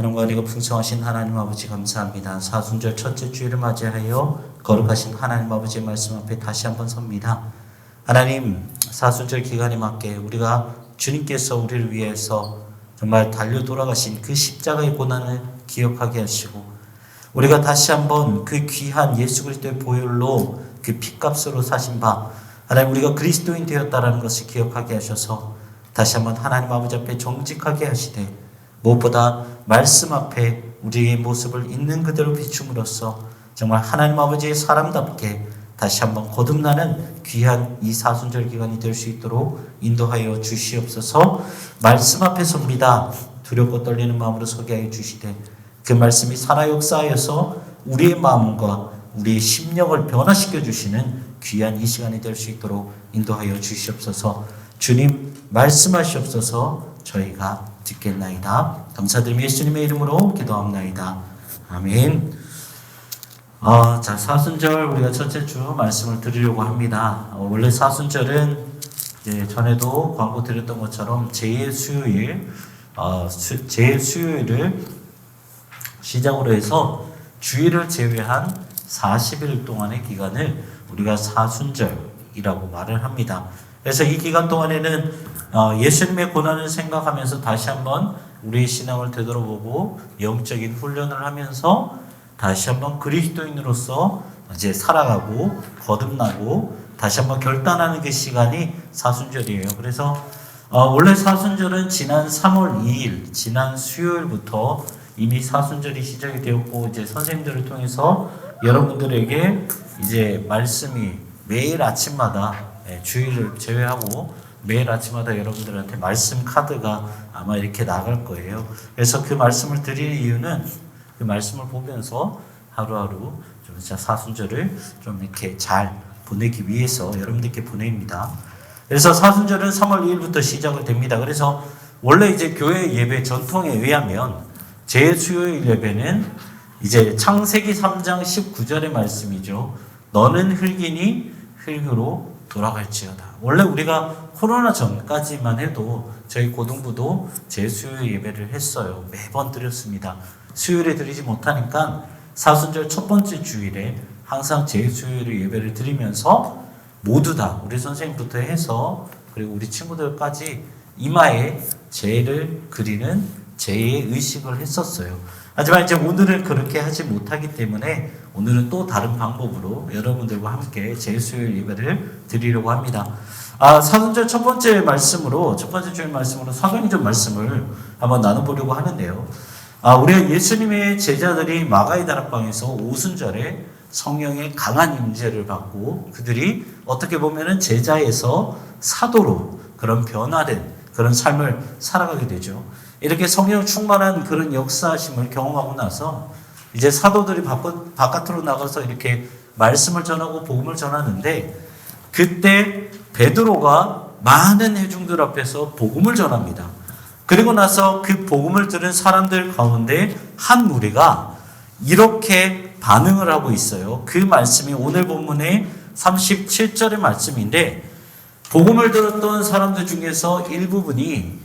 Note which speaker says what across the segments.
Speaker 1: 사랑과 은혜가 풍성하신 하나님 아버지 감사합니다. 사순절 첫째 주일을 맞이하여 거룩하신 하나님 아버지의 말씀 앞에 다시 한번 섭니다. 하나님 사순절 기간에 맞게 우리가 주님께서 우리를 위해서 정말 달려 돌아가신 그 십자가의 고난을 기억하게 하시고 우리가 다시 한번 그 귀한 예수 그리스도의 보혈로 그 피값으로 사신 바 하나님 우리가 그리스도인 되었다라는 것을 기억하게 하셔서 다시 한번 하나님 아버지 앞에 정직하게 하시되 무엇보다 말씀 앞에 우리의 모습을 있는 그대로 비춤으로써 정말 하나님 아버지의 사람답게 다시 한번 거듭나는 귀한 이 사순절 기간이 될 수 있도록 인도하여 주시옵소서 말씀 앞에 섭니다. 두렵고 떨리는 마음으로 서게 하여 주시되 그 말씀이 살아 역사하여서 우리의 마음과 우리의 심령을 변화시켜 주시는 귀한 이 시간이 될 수 있도록 인도하여 주시옵소서 주님 말씀하시옵소서 저희가 듣겠나이다. 감사드리며 예수님의 이름으로 기도합나이다. 아멘. 어, 자, 사순절 우리가 첫째 주 말씀을 드리려고 합니다. 어, 원래 사순절은 이제 전에도 광고 드렸던 것처럼 제 수요일, 어, 수, 제 수요일을 시작으로 해서 주일을 제외한 40일 동안의 기간을 우리가 사순절이라고 말을 합니다. 그래서 이 기간 동안에는 어, 예수님의 고난을 생각하면서 다시 한번 우리의 신앙을 되돌아보고 영적인 훈련을 하면서 다시 한번 그리스도인으로서 이제 살아가고 거듭나고 다시 한번 결단하는 그 시간이 사순절이에요. 그래서 어, 원래 사순절은 지난 3월 2일, 지난 수요일부터 이미 사순절이 시작이 되었고 이제 선생님들을 통해서 여러분들에게 이제 말씀이 매일 아침마다 예, 주일을 제외하고 매일 아침마다 여러분들한테 말씀 카드가 아마 이렇게 나갈 거예요. 그래서 그 말씀을 드릴 이유는 그 말씀을 보면서 하루하루 좀 진짜 사순절을 좀 이렇게 잘 보내기 위해서 여러분들께 보냅니다. 그래서 사순절은 3월 2일부터 시작을 됩니다. 그래서 원래 이제 교회 예배 전통에 의하면 제 수요일 예배는 이제 창세기 3장 19절의 말씀이죠. 너는 흙이니 흙으로 돌아갈지어다. 원래 우리가 코로나 전까지만 해도 저희 고등부도 제 수요일 예배를 했어요. 매번 드렸습니다. 수요일에 드리지 못하니까 사순절 첫 번째 주일에 항상 제 수요일에 예배를 드리면서 모두 다 우리 선생님부터 해서 그리고 우리 친구들까지 이마에 제를 그리는 제의 의식을 했었어요. 하지만 이제 오늘은 그렇게 하지 못하기 때문에 오늘은 또 다른 방법으로 여러분들과 함께 제수요일 예배를 드리려고 합니다. 아, 사순절 첫 번째 말씀으로 첫 번째 주일 말씀으로 사도행전 말씀을 한번 나눠보려고 하는데요. 아, 우리 예수님의 제자들이 마가의 다락방에서 오순절에 성령의 강한 임재를 받고 그들이 어떻게 보면은 제자에서 사도로 그런 변화된 그런 삶을 살아가게 되죠. 이렇게 성령 충만한 그런 역사심을 경험하고 나서 이제 사도들이 바깥, 바깥으로 나가서 이렇게 말씀을 전하고 복음을 전하는데 그때 베드로가 많은 회중들 앞에서 복음을 전합니다. 그리고 나서 그 복음을 들은 사람들 가운데 한 무리가 이렇게 반응을 하고 있어요. 그 말씀이 오늘 본문의 37절의 말씀인데 복음을 들었던 사람들 중에서 일부분이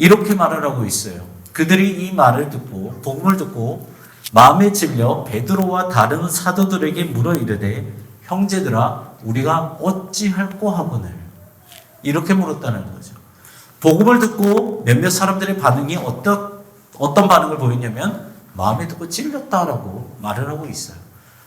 Speaker 1: 이렇게 말을 하고 있어요. 그들이 이 말을 듣고 복음을 듣고 마음에 찔려 베드로와 다른 사도들에게 물어 이르되 형제들아 우리가 어찌할꼬 하거늘 이렇게 물었다는 거죠. 복음을 듣고 몇몇 사람들의 반응이 어떤 어떤 반응을 보였냐면 마음에 듣고 찔렸다라고 말을 하고 있어요.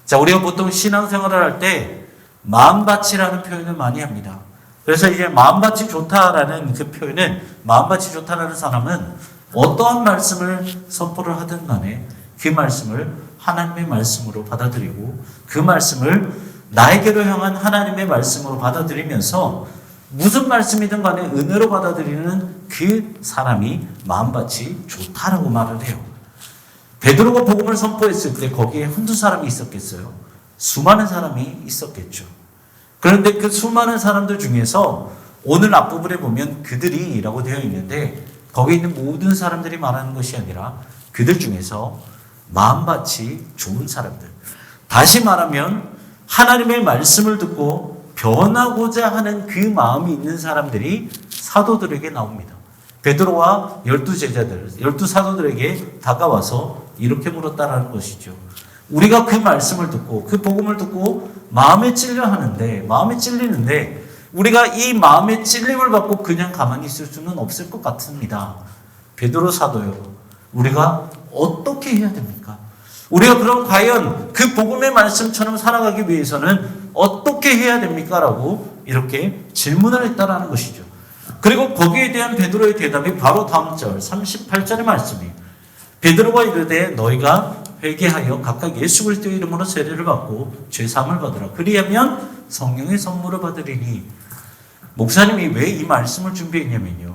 Speaker 1: 자, 우리가 보통 신앙생활을 할 때 마음밭이라는 표현을 많이 합니다. 그래서 이제 마음밭이 좋다라는 그 표현은 마음밭이 좋다라는 사람은 어떠한 말씀을 선포를 하든 간에 그 말씀을 하나님의 말씀으로 받아들이고 그 말씀을 나에게로 향한 하나님의 말씀으로 받아들이면서 무슨 말씀이든 간에 은혜로 받아들이는 그 사람이 마음밭이 좋다라고 말을 해요. 베드로가 복음을 선포했을 때 거기에 한두 사람이 있었겠어요? 수많은 사람이 있었겠죠. 그런데 그 수많은 사람들 중에서 오늘 앞부분에 보면 그들이 라고 되어 있는데 거기 있는 모든 사람들이 말하는 것이 아니라 그들 중에서 마음밭이 좋은 사람들. 다시 말하면 하나님의 말씀을 듣고 변하고자 하는 그 마음이 있는 사람들이 사도들에게 나옵니다. 베드로와 열두 제자들, 열두 사도들에게 다가와서 이렇게 물었다라는 것이죠. 우리가 그 말씀을 듣고 그 복음을 듣고 마음에 찔려 하는데 마음에 찔리는데 우리가 이 마음의 찔림을 받고 그냥 가만히 있을 수는 없을 것 같습니다. 베드로 사도요. 우리가 어떻게 해야 됩니까? 우리가 그럼 과연 그 복음의 말씀처럼 살아가기 위해서는 어떻게 해야 됩니까? 라고 이렇게 질문을 했다라는 것이죠. 그리고 거기에 대한 베드로의 대답이 바로 다음 절 38절의 말씀이에요. 베드로가 이르되 너희가 회개하여 각각 예수 그리스도의 이름으로 세례를 받고 죄 사함을 받으라. 그리하면 성령의 선물을 받으리니 목사님이 왜 이 말씀을 준비했냐면요.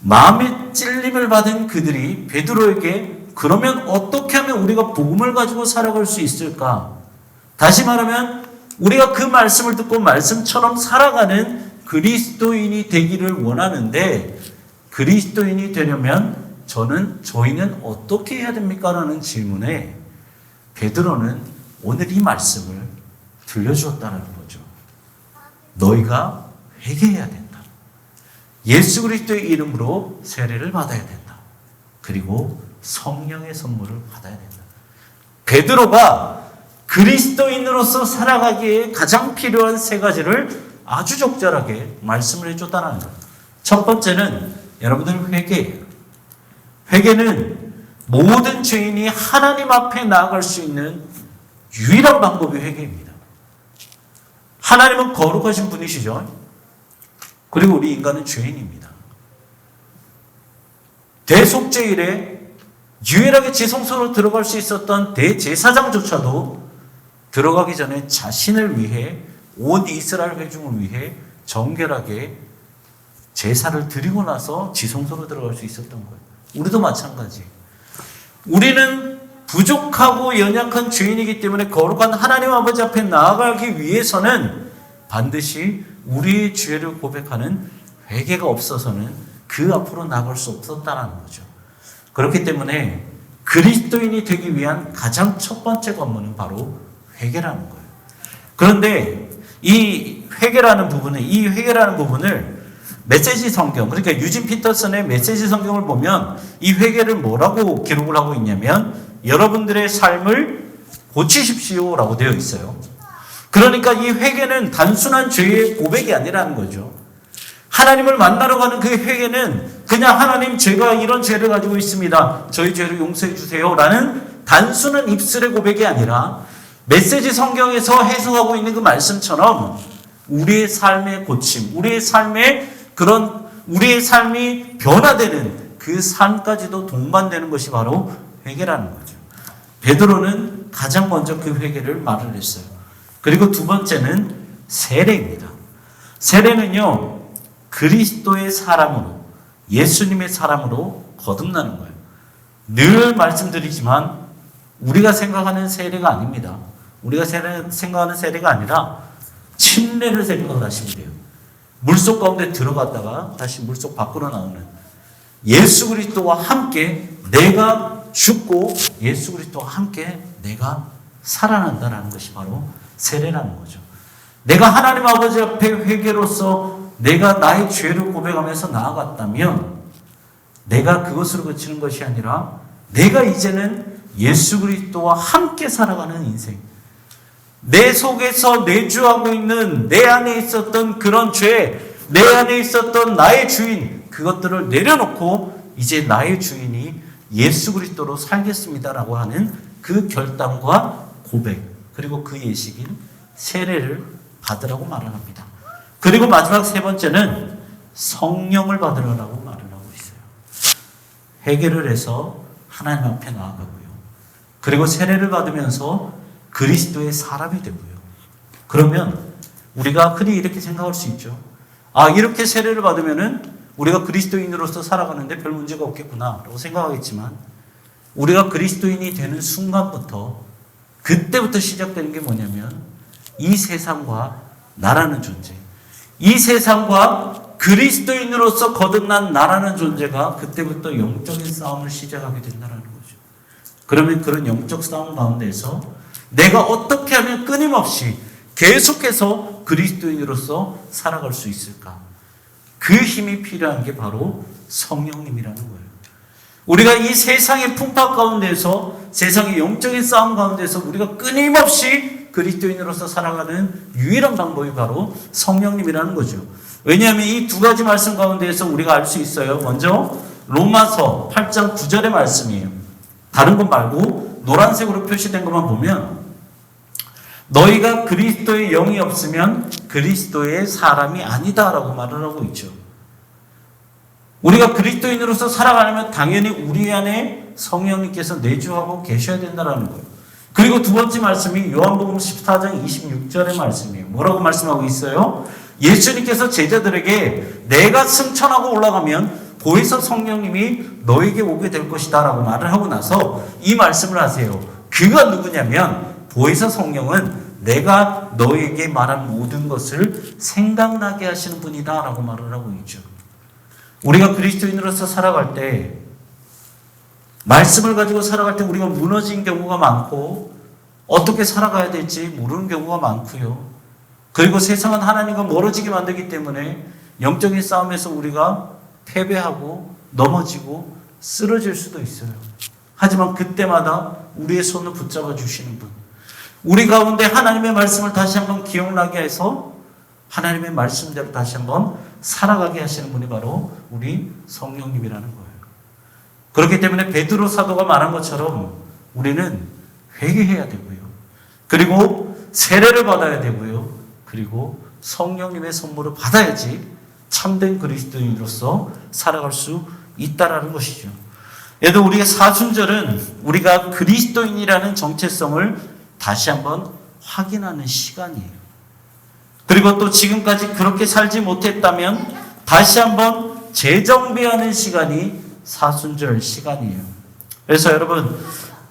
Speaker 1: 마음의 찔림을 받은 그들이 베드로에게 그러면 어떻게 하면 우리가 복음을 가지고 살아갈 수 있을까? 다시 말하면 우리가 그 말씀을 듣고 말씀처럼 살아가는 그리스도인이 되기를 원하는데 그리스도인이 되려면 저는 저희는 어떻게 해야 됩니까? 라는 질문에 베드로는 오늘 이 말씀을 들려주었다는 거죠. 너희가 회개해야 된다. 예수 그리스도의 이름으로 세례를 받아야 된다. 그리고 성령의 선물을 받아야 된다. 베드로가 그리스도인으로서 살아가기에 가장 필요한 세 가지를 아주 적절하게 말씀을 해줬다는 거예요. 첫 번째는 여러분들 회개예요. 회개는 모든 죄인이 하나님 앞에 나아갈 수 있는 유일한 방법이 회개입니다. 하나님은 거룩하신 분이시죠. 그리고 우리 인간은 죄인입니다. 대속죄 이래 유일하게 지성소로 들어갈 수 있었던 대제사장조차도 들어가기 전에 자신을 위해 온 이스라엘 회중을 위해 정결하게 제사를 드리고 나서 지성소로 들어갈 수 있었던 거예요. 우리도 마찬가지. 우리는 부족하고 연약한 죄인이기 때문에 거룩한 하나님 아버지 앞에 나아가기 위해서는 반드시 우리의 죄를 고백하는 회개가 없어서는 그 앞으로 나갈 수 없었다는 거죠. 그렇기 때문에 그리스도인이 되기 위한 가장 첫 번째 관문은 바로 회개라는 거예요. 그런데 이 회개라는 부분을 이 회개라는 부분을 메시지 성경 그러니까 유진 피터슨의 메시지 성경을 보면 이 회개를 뭐라고 기록을 하고 있냐면 여러분들의 삶을 고치십시오라고 되어 있어요. 그러니까 이 회개는 단순한 죄의 고백이 아니라는 거죠. 하나님을 만나러 가는 그 회개는 그냥 하나님 제가 이런 죄를 가지고 있습니다. 저희 죄를 용서해 주세요라는 단순한 입술의 고백이 아니라 메시지 성경에서 해석하고 있는 그 말씀처럼 우리의 삶의 고침, 우리의 삶의 그런 우리의 삶이 변화되는 그 삶까지도 동반되는 것이 바로 회개라는 거죠. 베드로는 가장 먼저 그 회개를 말을 했어요. 그리고 두 번째는 세례입니다. 세례는요, 그리스도의 사람으로, 예수님의 사람으로 거듭나는 거예요. 늘 말씀드리지만, 우리가 생각하는 세례가 아닙니다. 우리가 세례, 생각하는 세례가 아니라, 침례를 생각하시면 돼요. 물속 가운데 들어갔다가 다시 물속 밖으로 나오는 예수 그리스도와 함께 내가 죽고 예수 그리스도와 함께 내가 살아난다라는 것이 바로 세례라는 거죠. 내가 하나님 아버지 앞에 회개로서 내가 나의 죄를 고백하면서 나아갔다면 내가 그것으로 그치는 것이 아니라 내가 이제는 예수 그리스도와 함께 살아가는 인생. 내 속에서 내주하고 있는 내 안에 있었던 그런 죄, 내 안에 있었던 나의 주인, 그것들을 내려놓고 이제 나의 주인이 예수 그리스도로 살겠습니다라고 하는 그 결단과 고백, 그리고 그 예식인 세례를 받으라고 말을 합니다. 그리고 마지막 세 번째는 성령을 받으라고 말을 하고 있어요. 회개를 해서 하나님 앞에 나아가고요. 그리고 세례를 받으면서 그리스도의 사람이 되고요. 그러면 우리가 흔히 이렇게 생각할 수 있죠. 아, 이렇게 세례를 받으면은 우리가 그리스도인으로서 살아가는데 별 문제가 없겠구나 라고 생각하겠지만 우리가 그리스도인이 되는 순간부터 그때부터 시작되는 게 뭐냐면 이 세상과 나라는 존재, 이 세상과 그리스도인으로서 거듭난 나라는 존재가 그때부터 영적인 싸움을 시작하게 된다는 거죠. 그러면 그런 영적 싸움 가운데서 내가 어떻게 하면 끊임없이 계속해서 그리스도인으로서 살아갈 수 있을까? 그 힘이 필요한 게 바로 성령님이라는 거예요. 우리가 이 세상의 풍파 가운데서 세상의 영적인 싸움 가운데서 우리가 끊임없이 그리스도인으로서 살아가는 유일한 방법이 바로 성령님이라는 거죠. 왜냐하면 이 두 가지 말씀 가운데에서 우리가 알 수 있어요. 먼저 로마서 8장 9절의 말씀이에요. 다른 것 말고 노란색으로 표시된 것만 보면 너희가 그리스도의 영이 없으면 그리스도의 사람이 아니다라고 말을 하고 있죠. 우리가 그리스도인으로서 살아가려면 당연히 우리 안에 성령님께서 내주하고 계셔야 된다는 거예요. 그리고 두 번째 말씀이 요한복음 14장 26절의 말씀이에요. 뭐라고 말씀하고 있어요? 예수님께서 제자들에게 내가 승천하고 올라가면 보혜사 성령님이 너에게 오게 될 것이다라고 말을 하고 나서 이 말씀을 하세요. 그가 누구냐면 보혜사 성령은 내가 너에게 말한 모든 것을 생각나게 하시는 분이다 라고 말을 하고 있죠. 우리가 그리스도인으로서 살아갈 때 말씀을 가지고 살아갈 때 우리가 무너진 경우가 많고 어떻게 살아가야 될지 모르는 경우가 많고요. 그리고 세상은 하나님과 멀어지게 만들기 때문에 영적인 싸움에서 우리가 패배하고 넘어지고 쓰러질 수도 있어요. 하지만 그때마다 우리의 손을 붙잡아 주시는 분. 우리 가운데 하나님의 말씀을 다시 한번 기억나게 해서 하나님의 말씀대로 다시 한번 살아가게 하시는 분이 바로 우리 성령님이라는 거예요. 그렇기 때문에 베드로 사도가 말한 것처럼 우리는 회개해야 되고요. 그리고 세례를 받아야 되고요. 그리고 성령님의 선물을 받아야지 참된 그리스도인으로서 살아갈 수 있다라는 것이죠. 얘도 우리의 사순절은 우리가 그리스도인이라는 정체성을 다시 한번 확인하는 시간이에요. 그리고 또 지금까지 그렇게 살지 못했다면 다시 한번 재정비하는 시간이 사순절 시간이에요. 그래서 여러분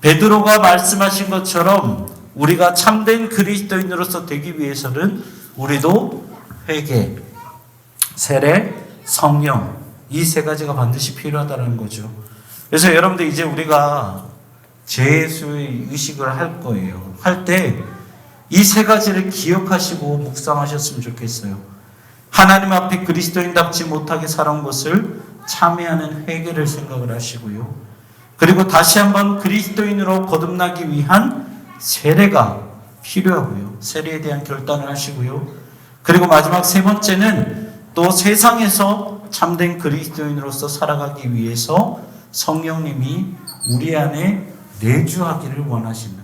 Speaker 1: 베드로가 말씀하신 것처럼 우리가 참된 그리스도인으로서 되기 위해서는 우리도 회개, 세례, 성령 이 세 가지가 반드시 필요하다는 거죠. 그래서 여러분들 이제 우리가 제수의 의식을 할 거예요. 할 때 이 세 가지를 기억하시고 묵상하셨으면 좋겠어요. 하나님 앞에 그리스도인답지 못하게 살아온 것을 참회하는 회개를 생각을 하시고요. 그리고 다시 한번 그리스도인으로 거듭나기 위한 세례가 필요하고요. 세례에 대한 결단을 하시고요. 그리고 마지막 세 번째는 또 세상에서 참된 그리스도인으로서 살아가기 위해서 성령님이 우리 안에 내주하기를 원하신다.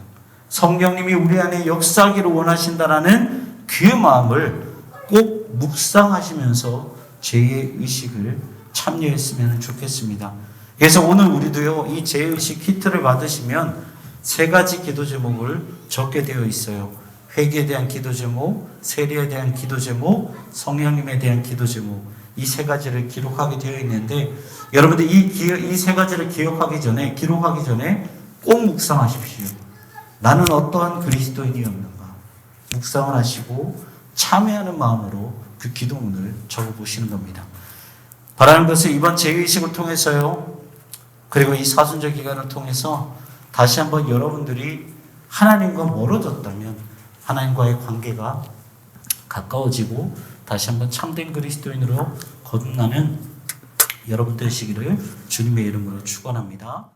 Speaker 1: 성령님이 우리 안에 역사하기를 원하신다라는 그 마음을 꼭 묵상하시면서 죄의 의식을 참여했으면 좋겠습니다. 그래서 오늘 우리도요, 이 죄의식 키트를 받으시면 세 가지 기도 제목을 적게 되어 있어요. 회개에 대한 기도 제목, 세례에 대한 기도 제목, 성령님에 대한 기도 제목. 이 세 가지를 기록하게 되어 있는데, 여러분들 이세 가지를 기억하기 전에, 기록하기 전에 꼭 묵상하십시오. 나는 어떠한 그리스도인이었는가? 묵상을 하시고 참회하는 마음으로 그 기도문을 적어보시는 겁니다. 바라는 것은 이번 재의식을 통해서요, 그리고 이 사순절 기간을 통해서 다시 한번 여러분들이 하나님과 멀어졌다면 하나님과의 관계가 가까워지고 다시 한번 참된 그리스도인으로 거듭나는 여러분 되시기를 주님의 이름으로 축원합니다.